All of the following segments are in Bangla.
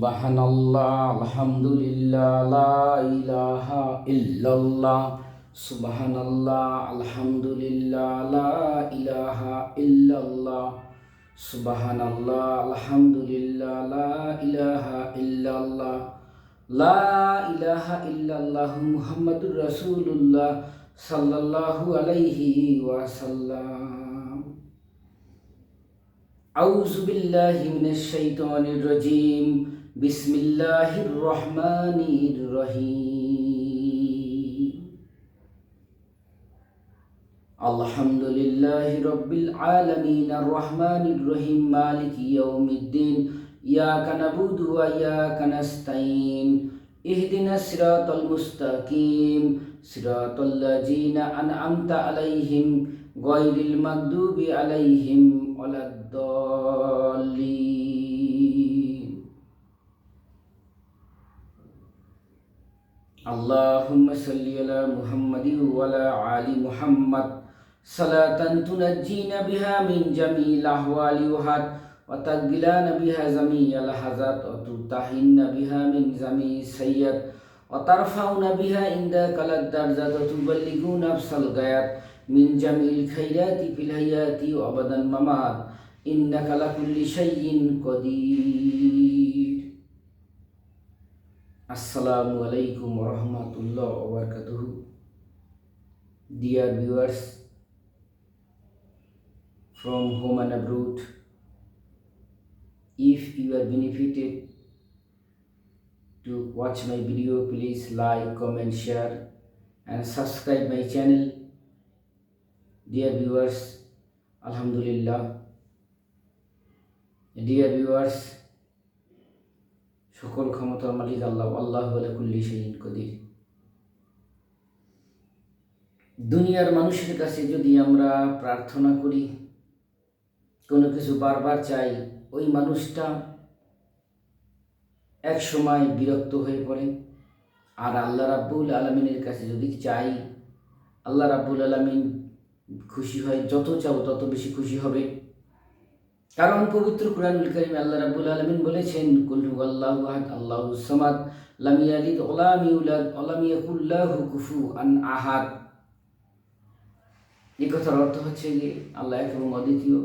سبحان الله الحمد لله لا إله إلا الله سبحان الله الحمد لله لا إله إلا الله سبحان الله الحمد لله لا إله إلا الله لا إله إلا الله محمد رسول الله صلى الله عليه وسلم أعوذ بالله من الشيطان الرجيم بسم الله الرحمن الرحيم الحمد لله رب العالمين الرحمن الرحيم مالك يوم الدين إياك نعبد وإياك نستعين اهدنا الصراط المستقيم صراط الذين أنعمت عليهم غير المغضوب عليهم ولا الضالين اللهم صل على محمد وعلى آل محمد. صلاة تنجينا بها من جميع الأحوال وحد وتقبلنا بها جميع اللحظات وتطهرن بها من جميع السيئات وترفعنا بها عندك الدرجات وتبلغنا الغايات من جميع الخيرات في الحياة وأبدا الممات. إنك لكل شيء قدير. আসসালামু আলাইকুম রহমাতুল্লাহ ওবরকাতুহু dear viewers from home and abroad if you are benefited to watch my video please like comment share and subscribe my channel dear viewers আলহামদুলিল্লাহ ডিয়ার ভিউয়ার্স সকল ক্ষমতার মালিক আল্লাহ আল্লাহ কুল্লি শাহিন কদির। দুনিয়ার মানুষের কাছে যদি আমরা প্রার্থনা করি, কোনো কিছু বারবার চাই, ওই মানুষটা এক সময় বিরক্ত হয়ে পড়ে। আর আল্লাহ রাব্বুল আলমিনের কাছে যদি চাই, আল্লাহ রাব্বুল আলমিন খুশি হয়, যত চাও তত বেশি খুশি হবে। কারণ পবিত্র কুরআনুল কারীমে আল্লাহ রাব্বুল আলামিন বলেছেন, কুল হুয়াল্লাহু আহাদ, আল্লাহু সামাদ, লাম ইয়ালিদ ওয়া লাম ইউলাদ ওয়া লাম ইয়াকুল লাহু কুফুয়ান আহাদ। এই কথার অর্থ হচ্ছে যে আল্লাহ এক এবং অদ্বিতীয়।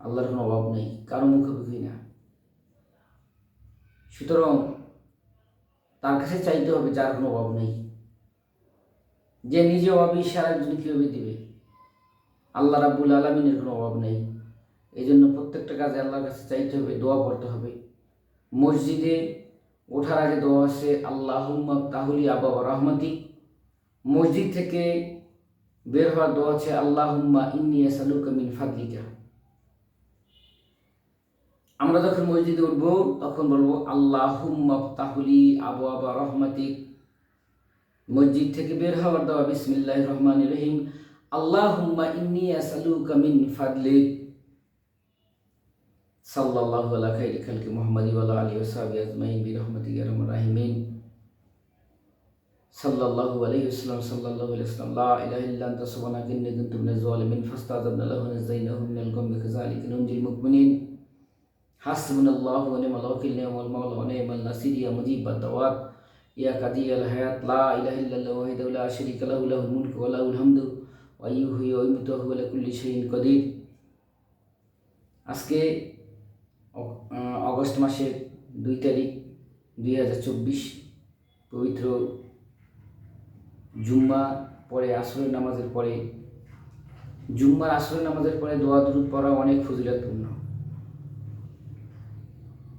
আল্লাহর কোনো অভাব নেই, কারও মুখোমুখি না। সুতরাং তার কাছে চাইতে হবে যার কোনো অভাব নেই। যে নিজে অভাবী সারা জন্য কীভাবে দিবে? আল্লাহ রাব্বুল আলমিনের কোনো অভাব নেই। এই জন্য প্রত্যেকটা কাজে আল্লাহর কাছে চাইতে হবে, দোয়া করতে হবে। মসজিদে ওঠার আগে দোয়া আছে আল্লাহ তাহুলি আবা রহমতি। মসজিদ থেকে বের হওয়ার দোয়া আছে আল্লাহ ইন্নি সালুকা মিন ফাদলিকা। আমরা যখন মসজিদে উঠবো, তখন বলব আল্লাহ তাহুলি আবু আবা রহমাতিক মসজিদ থেকে বের হওয়ার দোয়া বিসমিল্লাহ রহমান রহিম। আল্লাহ ইন্নি সালুকা মিন ফাদলিক। সাল্লাল্লাহু আলা খাইরি খালকি মুহাম্মাদি ওয়া আলিহি ওয়া সাহবিহি আজমাইন বিরহমাতিকা ইয়া আরহামার রাহিমিন সাল্লাল্লাহু আলাইহি ওয়াসাল্লাম সাল্লাল্লাহু আলাইহি ওয়াসাল্লাম লা ইলাহা ইল্লা আনতা সুবহানাকা ইন্নী কুনতু মিনাজ জালিমিন ফাস্তাযাবনা লাহু নাযাইনাহু মিনাল গাম্মি কাযালিকা নুনজিল মুমিনিন হাসবুনাল্লাহু ওয়া নি'মাল ওয়াকিল নি'মাল মাওলা ওয়া নি'মাল নাসির ইয়া মুজিবাদ দাওয়াত ইয়া কাদিয়াল হায়াত লা ইলাহা ইল্লাল্লাহু ওয়াহদাহু লা শারীকা লাহু লাহুল মুলকু ওয়া লাহুল হামদু ওয়া ইউহয়ি ওয়া ইউমীতু ওয়া হুয়া আলা কুল্লি শাইইন কাদির আজকে অগস্ট মাসের দুই তারিখ দুই হাজার চব্বিশ, পবিত্র জুম্মা পরে আসরের নামাজের পরে। জুম্মার আসরের নামাজের পরে দোয়া দুরুদ পড়া অনেক ফজিলতপূর্ণ।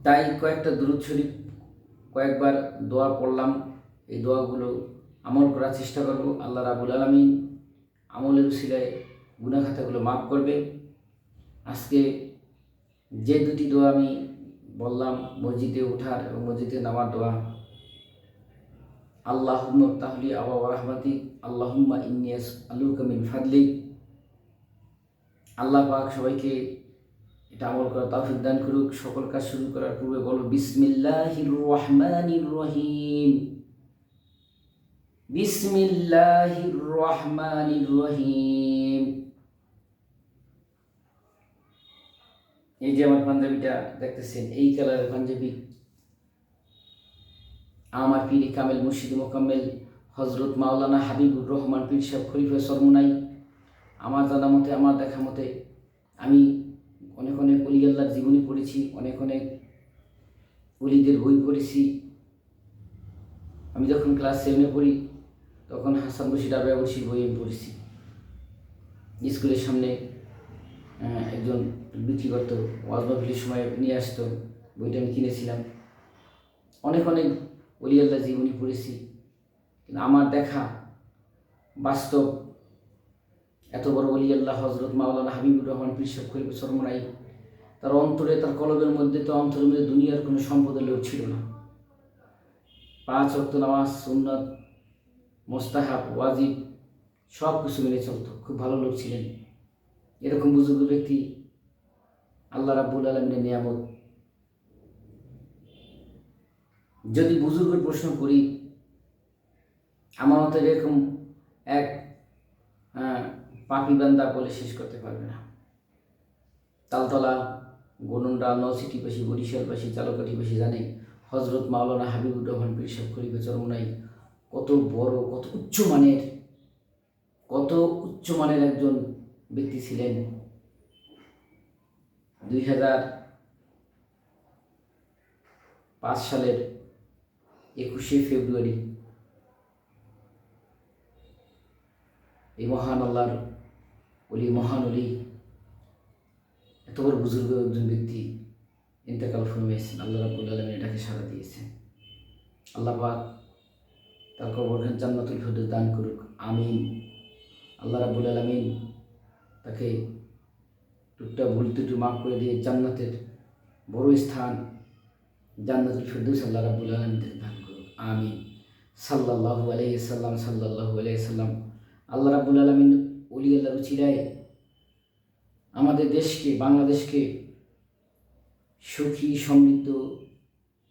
তাই কয়েকটা দুরুদ শরীফ কয়েকবার দোয়া পড়লাম। এই দোয়াগুলো আমল করার চেষ্টা করব। আল্লাহ রাবুল আলমিন আমলের উসিলায় গুণাখাতাগুলো মাফ করবে। আজকে যে দুটি দোয়া আমি বললাম, মসজিদে ওঠার এবং মসজিদে নামার দোয়া। আল্লাহুম্মা তাহলি আবা রহমাতি, আল্লাহুম্মা ইনিয়াস আলু কামিন ফাদলি। আল্লাহ পাক সবাইকে এটা আমল করা তাফিক দান করুক। সকল কাজ শুরু করার পূর্বে বলো, বিসমিল্লাহির রহমানির রহিম। বিসমিল্লাহির রহমানির রহিম। এই যে আমার পাঞ্জাবিটা দেখতেছেন, এই কালারের পাঞ্জাবি। আমার পীর কামেল মুর্শিদ মোকাম্মেল হজরত মাওলানা হাবিবুর রহমান পীর সাহেব খলিফা সরমুনাই আমার জানা মতে, আমার দেখা মতে, আমি অনেক অনেক অলি আল্লাহর জীবনী পড়েছি, অনেক অনেক অলিদের বই পড়েছি। আমি যখন ক্লাস সেভেনে পড়ি, তখন হাসান বসির আবে বসির বই আমি পড়েছি। স্কুলের সামনে একজন বিক্রি করতো, ওয়াজ সময় নিয়ে আসতো, বইটা আমি কিনেছিলাম। অনেক অনেক অলিয়াল্লা জীবনী পড়েছি, কিন্তু আমার দেখা বাস্তব এত বড় অলি আল্লাহ হজরত মাওলানা হাবিবুর রহমান পিসাব খলিফ সরমরাই তার অন্তরে, তার কলবের মধ্যে তো অন্তরের মধ্যে দুনিয়ার কোনো সম্পদের লোক ছিল না। পাঁচ অক্ত নামাজ, সুন্নত, মোস্তাহাব, ওয়াজিব সব কিছু মেনে চলত। খুব ভালো লোক ছিলেন। এরকম বুজুর্গ ব্যক্তি আল্লাহ রাব্বুল আলমিনের নিয়ামত। যদি বুজুর্গের প্রশ্ন করি, আমার মতো এরকম এক পাপি বান্দা বলে শেষ করতে পারবে না। তালতলা গনুন্ডা নলসিটিপাশি বরিশালবাসী চালকাঠিবাসী জানে হজরত মাওলানা হাবিবুর রহমান পীর সাহেব খলিফা চরমনাই কত বড়, কত উচ্চ মানের, কত উচ্চ মানের একজন ব্যক্তি ছিলেন। দুই হাজার পাঁচ সালের একুশে ফেব্রুয়ারি এই মহান আল্লাহর অলি মহান অলি এত বড় বুজুর্গ একজন ব্যক্তি ইন্তেকাল ফরমিয়েছেন আল্লাহ রাবুল আলমী এটাকে সাড়া দিয়েছেন। আল্লাহ পাক তার কবর জান্নাতুল ফেরদৌস দান করুক। আমিন। আল্লাহ রাবুল আলমিন তাকে টুকটা ভুল টুটু মাফ করে দিয়ে জান্নাতের বড় স্থান, জান্নাতুল ফেরদৌস আল্লাহ রাবুল আলমিন তাকে দান করুক আমিন। সাল্লাল্লাহু আলাইহি সাল্লাম আলাইহি সাল্লাম। আল্লাহ রাবুল আলমিন অলি আল্লাহ চিরায় আমাদের দেশকে, বাংলাদেশকে সুখী, সমৃদ্ধ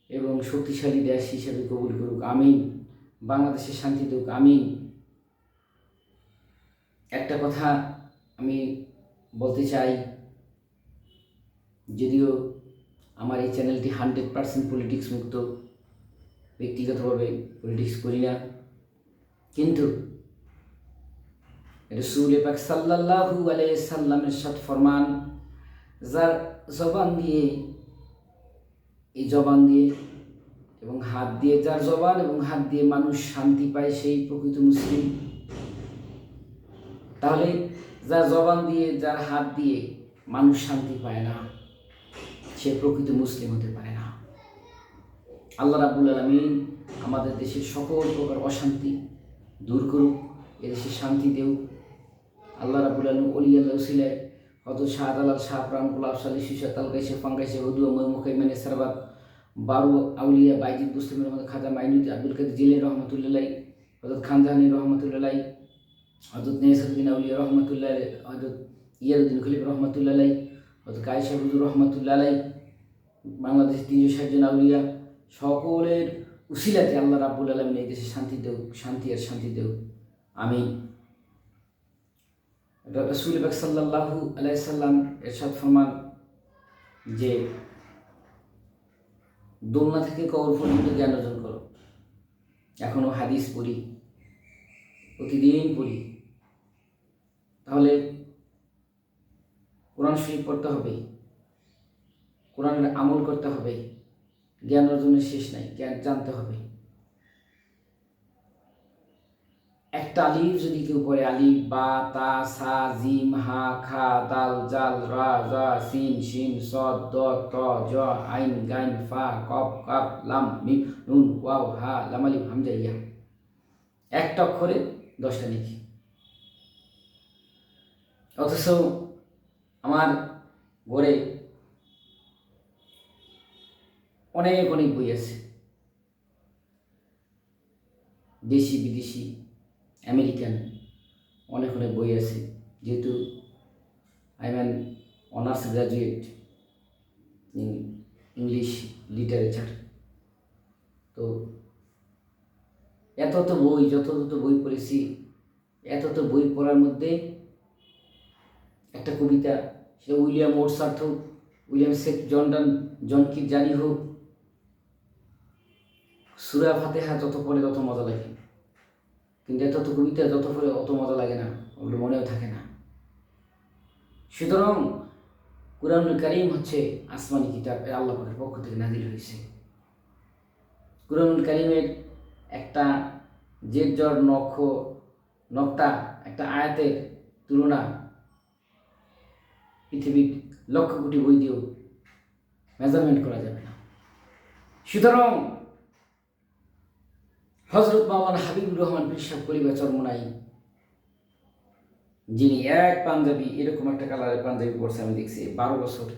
এবং শক্তিশালী দেশ হিসেবে কবুল করুক। আমিন। বাংলাদেশের শান্তি দেউক আমিন। একটা কথা আমি বলতে চাই, যদিও আমার এই চ্যানেলটি হান্ড্রেড পার্সেন্ট পলিটিক্স মুক্ত, ব্যক্তিগতভাবে পলিটিক্স করি না, কিন্তু রসুল পাক সাল্লাল্লাহু আলাইহি সাল্লামের সাথ ফরমান, যার জবান দিয়ে, এই জবান দিয়ে এবং হাত দিয়ে, যার জবান এবং হাত দিয়ে মানুষ শান্তি পায় সেই প্রকৃত মুসলিম, তাহলে যার জবান দিয়ে যার হাত দিয়ে মানুষ শান্তি পায় না, সে প্রকৃত মুসলিম হতে পারে না। আল্লাহ রাবুল আলমিন আমাদের দেশের সকল প্রকার অশান্তি দূর করুক, এদেশে শান্তি দেউক। আল্লাহ রাবুল আলম অলি আল্লাহ উসিলায় হত শাহ আলাল শাহ প্রাণ গোলাপ সালি শিশা তালকাইশে ফাঙ্গাইশে হদুয়া ময়মুখাই মানে সারবাত বারু আউলিয়া, বাইজিদ মুসলিমের মধ্যে খাজা মাইনুদ্দিন আব্দুল কাদের জিলে রহমতুল্লাহ হজরত খানজাহানি রহমতুল্লাহ হজরত নেসারুদ্দিন আউলিয়া রহমতুল্লাহ হজরত ইয়ারুদ্দিন খলিফ রহমতুল্লাহ আলাই হজরত কায়সা হুজুর রহমতুল্লাহ আলাই বাংলাদেশ তিনশো ষাট জন আউলিয়া, সকলের উসিলাতে আল্লাহ রাব্বুল আলমিন এই দেশে শান্তি দেও শান্তি আর শান্তি দেও আমি রসুল বাক সাল্লাহু আলাইসাল্লাম এরশাদ ফরমান যে দোলনা থেকে কবর পর্যন্ত জ্ঞান অর্জন করো। এখনও হাদিস পড়ি, প্রতিদিন পড়ি। তাহলে কোরআন শরীফ পড়তে হবে, কোরআনের আমল করতে হবে, জ্ঞান অর্জনের শেষ নাই, জ্ঞান জানতে হবে। একটা আলিফ যদি কেউ পড়ে, আলিফ, বা, তা, সা, জিম, হা, খা, দাল, জাল, রা, জা, সিন, শিন স দ, ত, জ, আইন, গাইন, ফা, কফ কাপ লাম, মিম, নুন, ওয়াও, হা, লাম, আলিফ, হামজা, ইয়া। একটা অক্ষরে দশটা লিখি। অথচ আমার ঘরে অনেক অনেক বই আছে। দেশি, বিদেশি, আমেরিকান অনেক অনেক বই আছে। যেহেতু I am an honours graduate in English literature তো এত তো বই যত যত বই পড়েছি এত তো বই পড়ার মধ্যে একটা কবিতা, সেটা উইলিয়াম ওটসার্থ হোক, উইলিয়াম শেখ জন্ডন, জন জানি হোক, সুরা ফাতেহা যত পড়ে তত মজা লাগে। কিন্তু এত কবিতা, যত পড়ে অত মজা লাগে না, ওগুলো মনেও থাকে না। সুতরাং কুরআনুল করিম হচ্ছে আসমানি কিতাব, এর আল্লাহ পাকের পক্ষ থেকে নাজিল হয়েছে। কুরআনুল করিমের একটা জের জর নক্ষ নকটা একটা আয়াতের তুলনা পৃথিবীর লক্ষ কোটি বই দিয়েও মেজারমেন্ট করা যাবে না। সুতরাং হজরত মাওলানা হাবিবুর রহমান পিসাব পরিবার চরমনাই যিনি এক পাঞ্জাবি, এরকম একটা কালারের পাঞ্জাবি পরছে, আমি দেখছি, বারো বছর।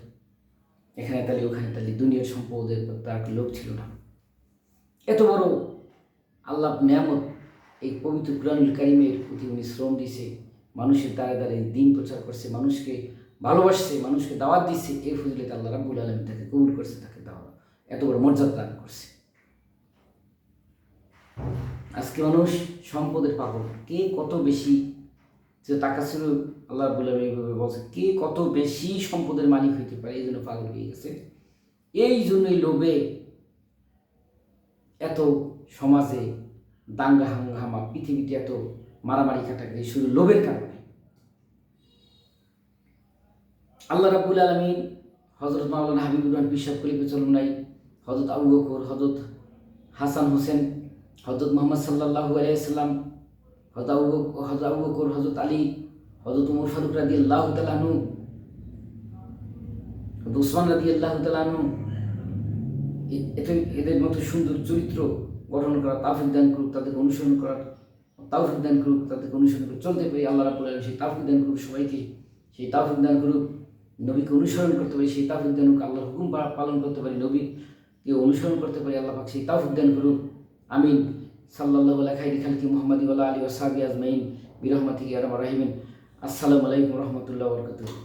এখানে তালি, ওখানে তালি, দুনিয়ার সম্পদের তার লোক ছিল না। এত বড় আল্লাহ নিয়ামত এই পবিত্র কুরআনুল কারিমের প্রতি উনি শ্রম দিছে, মানুষের দ্বারে দ্বারে দিন প্রচার করছে, মানুষকে ভালোবাসছে, মানুষকে দাওয়াত দিচ্ছে এই ফজিলত আল্লাহ রাব্বুল আলমী তাকে কবুল করছে, তাকে দাওয়াত। এত বড় মর্যাদা দান করছে। আজকে মানুষ সম্পদের পাগল। কে কত বেশি যে টাকা ছিল আল্লাহ বলে এইভাবে বলছে, কে কত বেশি সম্পদের মালিক হইতে পারে এই জন্য পাগল হয়ে গেছে। এই জন্যই লোভে এত সমাজে দাঙ্গা হাঙ্গামা, পৃথিবীতে এত মারামারি কাটাকাটি শুধু লোভের কারণে। আল্লাহ রাবুল আলমিন হজরত মাওলানা হাবিবুর রহমান বিশ্বাস কলিপে চলুন নাই হজরত আবু বকর হজরত হাসান হোসেন হজরত মোহাম্মদ সাল্লাহু আলাইসাল্লাম হজরত আবু হজরত আবু বকর হজরত আলী হজরত উমর ফারুক রাদি আল্লাহ তালানু হজরত উসমান রাদি আল্লাহ এতে এদের মতো সুন্দর চরিত্র গঠন করা তাফিক দান করুক, তাদেরকে অনুসরণ করার তাওফিক দান করুক, তাদেরকে অনুসরণ করে চলতে পারি, আল্লাহ রাবুল আলম সেই তাফিক দান করুক সবাইকে, সেই তাফিক দান করুক। নবীকে অনুসরণ করতে পারি, সেই তাফিক দান আল্লাহ হুকুম পালন করতে পারি, নবীকে অনুসরণ করতে পারি, আল্লাহ পাক সেই তাফিক দান করুক। আমিন। সাল্লাহ খাইরি খালকি মোহাম্মদ আলী ওসাবি আজমাইন। বিরহমাতি আরম রাহিমিন আসসালামু আলাইকুম রহমতুল্লাহ বরকতুহ।